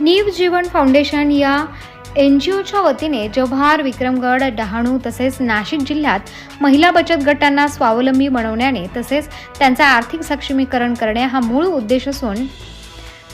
नीव जीवन फाउंडेशन या N G ओच्या वतीने जव्हार विक्रमगड डहाणू तसेच नाशिक जिल्ह्यात महिला बचत गटांना स्वावलंबी बनवण्याने तसेच त्यांचा आर्थिक सक्षमीकरण करणे हा मूळ उद्देश असून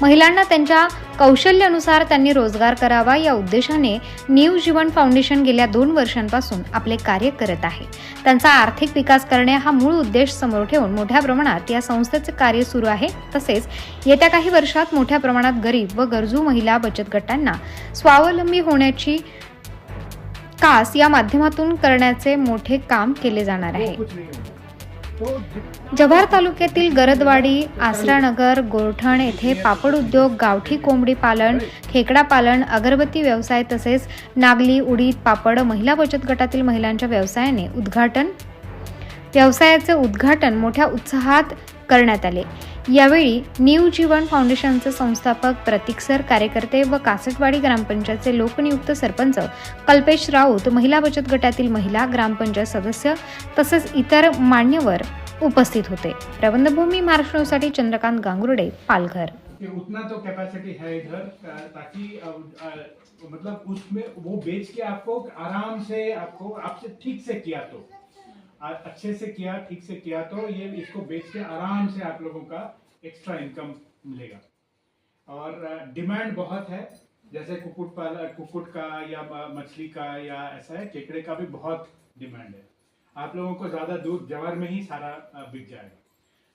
महिलांना त्यांच्या कौशल्यानुसार त्यांनी रोजगार करावा या उद्देशाने न्यू जीवन फाउंडेशन गेल्या दोन वर्षांपासून आपले कार्य करत आहे. त्यांचा आर्थिक विकास करणे हा मूळ उद्देश समोर ठेवून मोठ्या प्रमाणात या संस्थेचे कार्य सुरू आहे. तसेच येत्या काही वर्षात मोठ्या प्रमाणात गरीब व गरजू महिला बचत गटांना स्वावलंबी होण्याची कास या माध्यमातून करण्याचे मोठे काम केले जाणार आहे. जव्हार तालुक्यातील गरदवाडी आसरानगर गोरठण येथे पापड उद्योग गावठी कोंबडी पालन खेकडा पालन अगरबत्ती व्यवसाय तसेच नागली उडीद पापड महिला बचत गटातील महिलांच्या व्यवसायाने उद्घाटन. व्यवसायाचे उद्घाटन मोठ्या उत्साहात करण्यात आले. यावेळी न्यू जीवन फाउंडेशनचे संस्थापक प्रतीक सर कार्यकर्ते व कासटवाडी ग्रामपंचायतचे लोकनियुक्त सरपंच कल्पेश राऊत महिला बचत गटातील महिला ग्रामपंचायत सदस्य तसेच इतर मान्यवर उपस्थित होते. प्रबंधभूमी महाराष्ट्रासाठी चंद्रकांत गांगुर्डे, पालघर. उतना तो कैपेसिटी है इधर ताकि मतलब उसमें वो बेच के आपको आराम से आपको, आपसे ठीक से किया तो अच्छे से किया, ठीक से किया तो ये इसको बेच के आराम से आप लोगों का एक्स्ट्रा इनकम मिलेगा। और डिमांड बहुत है, जैसे कुकुट पाल, कुकुट का या मछली का या ऐसा है, केकड़े का भी बहुत डिमांड है। आप लोगों को ज़्यादा दूर जवार में ही सारा बिक जाएगा।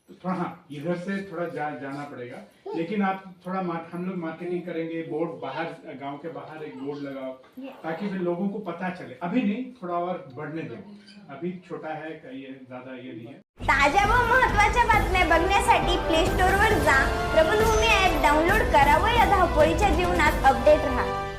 तो थोड़ा हाँ इधर से थोड़ा जा, जाना पड़ेगा। लेकिन आप थोड़ा मार- हम लोग मार्केटिंग करेंगे बोर्ड बाहर गाँव के बाहर एक बोर्ड लगाओ ताकि फिर लोगों को पता चले। अभी नहीं थोड़ा और बढ़ने दो। अभी छोटा है ये ज़्यादा ये नहीं है। ताज्या व महत्त्वाच्या बातम्या बघण्यासाठी प्ले स्टोअरवर जा. प्रबलभूमी ॲप डाउनलोड करा व या धावपळीच्या जीवनात अपडेट राहा.